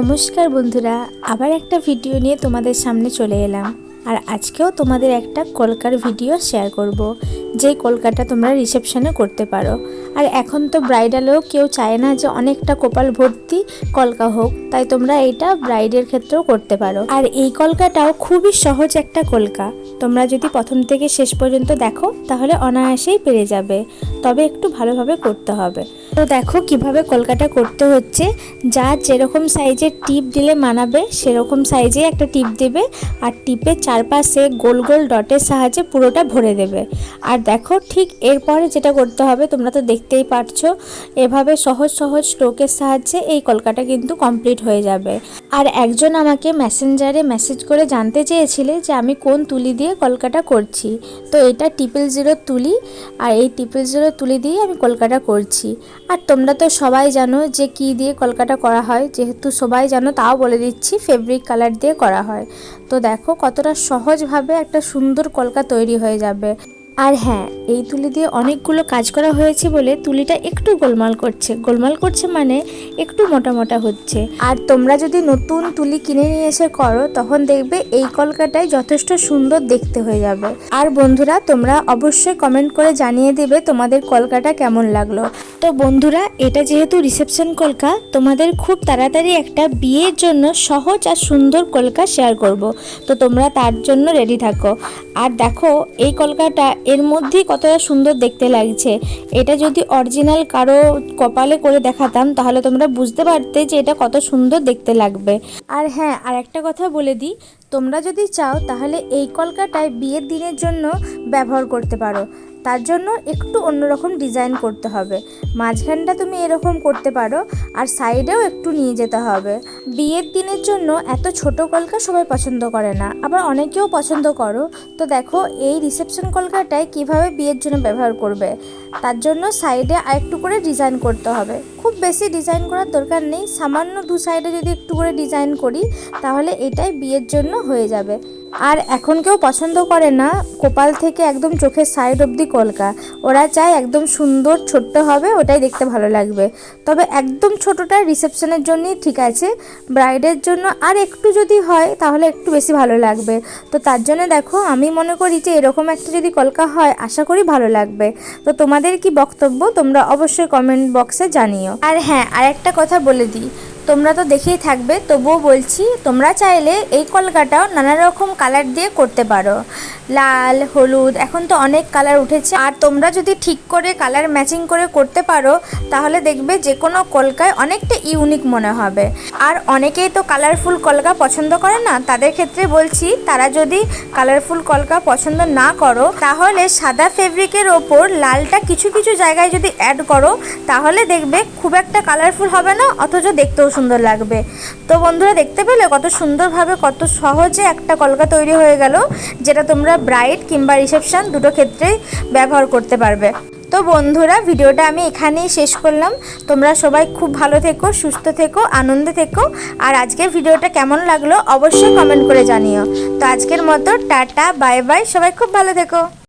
নমস্কার বন্ধুরা, আবার একটা ভিডিও নিয়ে তোমাদের সামনে চলে এলাম। আর আজকেও তোমাদের একটা কলকার ভিডিও শেয়ার করব যে কলকাটা তোমরা রিসেপশনে করতে পারো। আর এখন তো ব্রাইডালেও কেউ চায় না যে অনেকটা কপাল ভর্তি কলকা হোক, তাই তোমরা এইটা ব্রাইডের ক্ষেত্রেও করতে পারো। আর এই কলকাটাও খুবই সহজ একটা কলকা। তোমরা যদি প্রথম থেকে শেষ পর্যন্ত দেখো, তাহলে অনায়াসেই পেরে যাবে। তবে একটু ভালোভাবে করতে হবে। তো দেখো কীভাবে কলকাটা করতে হচ্ছে। যা যেরকম সাইজের টিপ দিলে মানাবে, সেরকম সাইজে একটা টিপ দেবে আর টিপের চারপাশে গোল গোল ডটের সাহায্যে পুরোটা ভরে দেবে। আর দেখো ঠিক এরপরে যেটা করতে হবে, তোমরা তো দেখতেই পারছ, এভাবে সহজ সহজ স্ট্রোকের সাহায্যে এই কলকাটা কিন্তু কমপ্লিট হয়ে যাবে। আর একজন আমাকে মেসেঞ্জারে মেসেজ করে জানতে চেয়েছিলে যে আমি কোন তুলি দিয়ে কলকাটা করছি। তো এটা ট্রিপল জিরো তুলি আর এই ট্রিপল জিরো তুলি দিয়ে আমি কলকাটা করছি। আর তোমরা তো সবাই জানো যে কি দিয়ে কলকাটা করা হয়। যেহেতু সবাই জানো, তাও বলে দিচ্ছি ফেব্রিক কালার দিয়ে করা হয়। তো দেখো কতটা সহজভাবে একটা সুন্দর কলকা তৈরি হয়ে যাবে। আর হ্যাঁ এই তুলি দিয়ে অনেকগুলো কাজ করা হয়েছে বলে তুলিটা একটু গোলমাল করছে। গোলমাল করছে মানে একটু মোটা মোটা হচ্ছে। আর তোমরা যদি নতুন তুলি কিনে নিয়ে এসে করো, তখন দেখবে এই কলকাটাই যথেষ্ট সুন্দর দেখতে হয়ে যাবে। আর বন্ধুরা, তোমরা অবশ্যই কমেন্ট করে জানিয়ে দেবে তোমাদের কলকাটা কেমন লাগল। তো বন্ধুরা, এটা যেহেতু রিসেপশন কলকা, তোমাদের খুব তাড়াতাড়ি একটা বিয়ের জন্য সহজ আর সুন্দর কলকা শেয়ার করব। তো তোমরা তার জন্য রেডি থাকো। আর দেখো, এই কলকাটা এর মধ্যেই কতটা সুন্দর দেখতে লাগছে। এটা যদি অরিজিনাল কারও কপালে করে দেখাতাম, তাহলে তোমরা বুঝতে পারতে যে এটা কত সুন্দর দেখতে লাগবে। আর হ্যাঁ আর একটা কথা বলে দিই, তোমরা যদি চাও তাহলে এই কলকাটায় বিয়ের দিনের জন্য ব্যবহার করতে পারো। তার জন্য একটু অন্যরকম ডিজাইন করতে হবে। মাঝখানটা তুমি এরকম করতে পারো, আর সাইডেও একটু নিয়ে যেতে হবে। বিয়ের দিনের জন্য এত ছোট কলকা সবাই পছন্দ করে না, আবার অনেকেও পছন্দ করো। তো দেখো, এই রিসেপশন কলকাটায় কীভাবে বিয়ের জন্য ব্যবহার করবে, তার জন্য সাইডে আরেকটু করে ডিজাইন করতে হবে। খুব বেশি ডিজাইন করার দরকার নেই, সামান্য দু সাইডে যদি একটু করে ডিজাইন করি, তাহলে এটাই বিয়ের জন্য হয়ে যাবে। আর এখন কেউ পছন্দ করে না। কপাল থেকে একদম চোখের সাইড অবধি কলকা। ওরা চায় একদম সুন্দর, ছোট্ট হবে, ওটাই দেখতে ভালো লাগবে। তবে একদম ছোটোটা রিসেপশনের জন্যই ঠিক আছে। ব্রাইডের জন্য আর একটু যদি হয়, তাহলে একটু বেশি ভালো লাগবে। তো তার জন্য দেখো, আমি মনে করি যে এরকম একটা যদি কলকা হয়, আশা করি ভালো লাগবে। তো তোমাদের কি বক্তব্য, তোমরা অবশ্যই কমেন্ট বক্সে জানিও। আর হ্যাঁ আর একটা কথা বলে দিই। তোমরা তো দেখেই থাকবে, তবুও বলছি, তোমরা চাইলে এই কলকাটাও নানা রকম কালার দিয়ে করতে পারো। লাল, হলুদ, এখন তো অনেক কালার উঠেছে। আর তোমরা যদি ঠিক করে কালার ম্যাচিং করে করতে পারো, তাহলে দেখবে যে কোনো কলকায় অনেকটা ইউনিক মনে হবে। আর অনেকেই তো কালারফুল কলকা পছন্দ করে না, তাদের ক্ষেত্রে বলছি, তারা যদি কালারফুল কলকা পছন্দ না করো, তাহলে সাদা ফেব্রিকের ওপর লালটা কিছু কিছু জায়গায় যদি অ্যাড করো, তাহলে দেখবে খুব একটা কালারফুল হবে না, অথচ দেখতেও সুন্দর লাগবে। তো বন্ধুরা, দেখতে পেলে কত সুন্দরভাবে, কত সহজে একটা কলকা তৈরি হয়ে গেল, যেটা তোমরা ব্রাইড কিংবা রিসেপশন দুটো ক্ষেত্রেই ব্যবহার করতে পারবে। তো বন্ধুরা, ভিডিওটা আমি এখানেই শেষ করলাম। তোমরা সবাই খুব ভালো থেকো, সুস্থ থেকো, আনন্দে থেকো। আর আজকের ভিডিওটা কেমন লাগল অবশ্যই কমেন্ট করে জানিও। তো আজকের মতো, টাটা, বাই বাই, সবাই খুব ভালো থেকো।